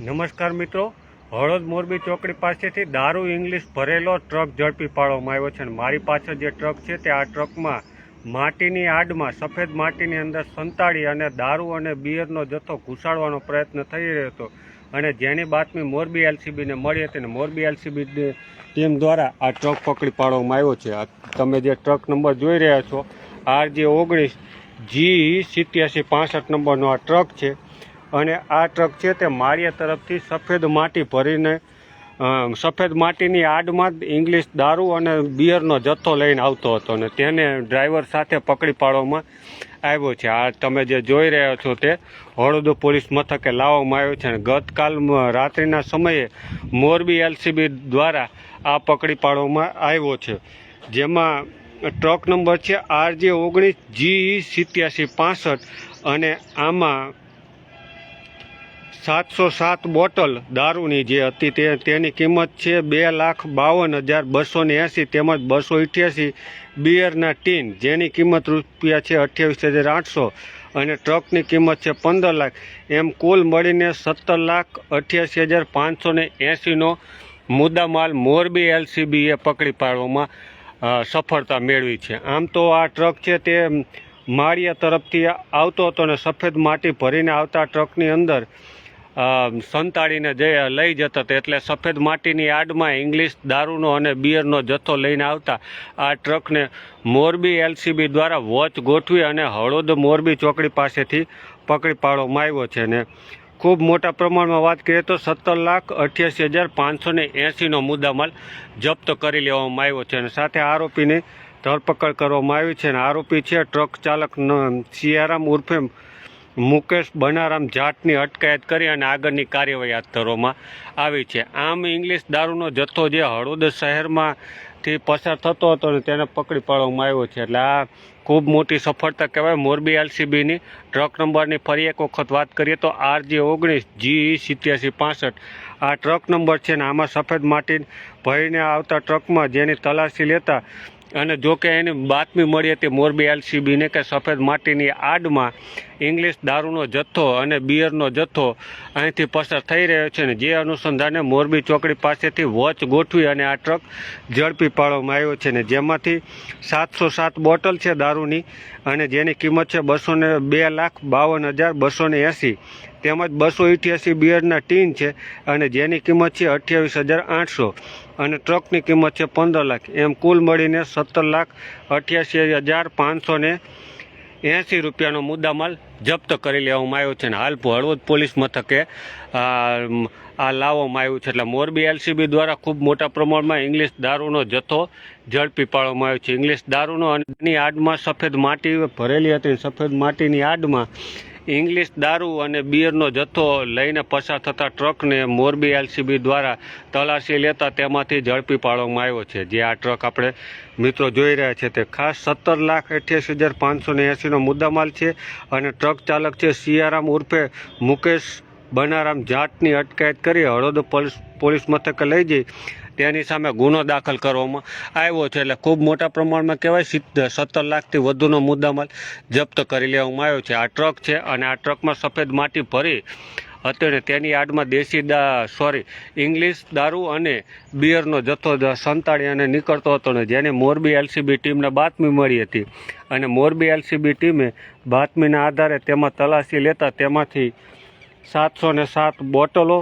નમસ્કાર મિત્રો. હળદ મોરબી ચોકડી પાસેથી દારૂ ઇંગ્લિશ ભરેલો ટ્રક ઝડપી પાડવામાં આવ્યો છે અને મારી પાછળ જે ટ્રક છે તે આ ટ્રકમાં માટીની આડમાં, સફેદ માટીની અંદર સંતાડી અને દારૂ અને બિયરનો જથ્થો ઘૂસાડવાનો પ્રયત્ન થઈ રહ્યો હતો. અને જેની બાતમી મોરબી એલસીબીને મળી હતી અને મોરબી એલસીબી ટીમ દ્વારા આ ટ્રક પકડી પાડવામાં આવ્યો છે. તમે જે ટ્રક નંબર જોઈ રહ્યા છો આર જે ઓગણીસ જી સિત્યાસી પાસઠ નંબરનો આ ટ્રક છે. અને આ ટ્રક છે તે માળિયા તરફથી સફેદ માટી ભરીને સફેદ માટીની આડમાં ઇંગ્લિશ દારૂ અને બિયરનો જથ્થો લઈને આવતો હતો અને તેને ડ્રાઈવર સાથે પકડી પાડવામાં આવ્યો છે. આ તમે જે જોઈ રહ્યા છો તે હળદ પોલીસ મથકે લાવવામાં આવ્યો છે અને ગતકાલ રાત્રિના સમયે મોરબી એલસીબી દ્વારા આ પકડી પાડવામાં આવ્યો છે. જેમાં ટ્રક નંબર છે આર જે ઓગણીસ જી સિત્યાસી પાસઠ અને આમાં સાતસો સાત બોટલ દારૂની જે હતી તે, તેની કિંમત છે બે લાખ બાવન હજાર બસો ને એંસી તેમજ બસો અઠ્યાસી બિયરના ટીન, જેની કિંમત રૂપિયા છે અઠ્યાવીસ હજાર આઠસો અને ટ્રકની કિંમત છે પંદર લાખ. એમ કુલ મળીને સત્તર લાખ અઠ્યાસી હજાર પાંચસો ને એંસીનો મુદ્દામાલ મોરબી એલસીબીએ પકડી પાડવામાં સફળતા મેળવી છે. આમ તો આ ટ્રક છે તે માળિયા તરફથી આવતો હતો અને સફેદ માટી ભરીને આવતા ટ્રકની અંદર સંતાડીને જે લઈ જતા હતા, એટલે સફેદ માટીની આડમાં ઇંગ્લિશ દારૂનો અને બિયરનો જથ્થો લઈને આવતા આ ટ્રકને મોરબી એલસીબી દ્વારા વોચ ગોઠવી અને હળોદ મોરબી ચોકડી પાસેથી પકડી પાડવામાં આવ્યો છે. ને ખૂબ મોટા પ્રમાણમાં વાત કરીએ તો સત્તર લાખ અઠ્યાસી હજાર પાંચસો ને એંસીનો મુદ્દામાલ જપ્ત કરી લેવામાં આવ્યો છે અને સાથે આરોપીની ધરપકડ કરવામાં આવી છે. અને આરોપી છે, ટ્રક ચાલક સિયારામ ઉર્ફે મુકેશ બનારામ જાટની અટકાયત કરી અને આગળની કાર્યવાહી હાથ ધરવામાં આવી છે. આમ ઇંગ્લિશ દારૂનો જથ્થો જે હળવદ શહેરમાંથી પસાર થતો હતો ને તેને પકડી પાડવામાં આવ્યો છે. એટલે આ ખૂબ મોટી સફળતા કહેવાય. મોરબી એલસીબીની ટ્રક નંબરની ફરી એક વખત વાત કરીએ તો આરજી ઓગણીસ, જી સિત્યાસી પાસઠ. આ ટ્રક નંબર છે ને આમાં સફેદ માટી ભરીને આવતા ટ્રકમાં જેની તલાશી લેતા અને જોકે એની બાતમી મળી હતી મોરબી એલસીબીને કે સફેદ માટીની આડમાં ઇંગ્લિશ દારૂનો જથ્થો અને બિયરનો જથ્થો અહીંથી પસાર થઈ રહ્યો છે અને જે અનુસંધાને મોરબી ચોકડી પાસેથી વોચ ગોઠવી અને આ ટ્રક ઝડપી પાડવામાં આવ્યો છે ને જેમાંથી સાતસો સાત બોટલ છે દારૂની અને જેની કિંમત છે બસો બે લાખ બાવન હજાર બસો ને એંસી. તેમજ બસો ઇઠ્યાસી બિયરના ટીન છે અને જેની કિંમત છે અઠ્યાવીસ હજાર આઠસો. અને ટ્રકની કિંમત છે પંદર લાખ. એમ કુલ મળીને સત્તર લાખ અઠ્યાસી હજાર પાંચસો ને એંસી રૂપિયાનો મુદ્દામાલ જપ્ત કરી લેવામાં આવ્યો છે અને હાલ હળવદ પોલીસ મથકે, આ લાવવામાં આવ્યું છે. એટલે મોરબી એલસીબી દ્વારા ખૂબ મોટા પ્રમાણમાં ઇંગ્લિશ દારૂનો જથ્થો ઝડપી પાડવામાં આવ્યો છે. ઇંગ્લિશ દારૂનો આડમાં સફેદ માટી ભરેલી હતી. સફેદ માટીની આડમાં ઇંગ્લિશ દારૂ અને બિયરનો જથ્થો લઈને પસાર થતા ટ્રકને મોરબી એલસીબી દ્વારા તલાશી લેતા તેમાંથી ઝડપી પાડવામાં આવ્યો છે. જે આ ટ્રક આપણે મિત્રો જોઈ રહ્યા છે તે ખાસ સત્તર લાખ અઠ્યાસી હજાર પાંચસો ને એંસીનો મુદ્દામાલ છે અને ટ્રક ચાલક છે સિયારામ ઉર્ફે મુકેશ બનારામ જાટની અટકાયત કરી હળોદ પોલીસ પોલીસ મથકે લઈ જઈ તેની સામે ગુનો દાખલ કરવામાં આવ્યો છે એટલે ખૂબ મોટા પ્રમાણમાં કહેવાય સત્તર લાખથી વધુનો મુદ્દામાલ જપ્ત કરી લેવામાં આવ્યો છે. આ ટ્રક છે અને આ ટ્રકમાં સફેદ માટી ભરી અત્યારે તેની આડમાં દેશી દા, સોરી, ઇંગ્લિશ દારૂ અને બિયરનો જથ્થો સંતાડી અને નીકળતો હતો ને જેને મોરબી એલસીબી ટીમને બાતમી મળી હતી. અને મોરબી એલસીબી ટીમે બાતમીના આધારે તેમાં તલાશી લેતા તેમાંથી સાતસો ને સાત બોટલો,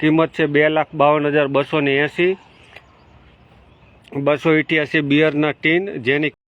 કિંમત છે બે લાખ બાવન હજાર બસો ને એંસી બસો ઇઠ્યાસી બિયરના ટીન જેની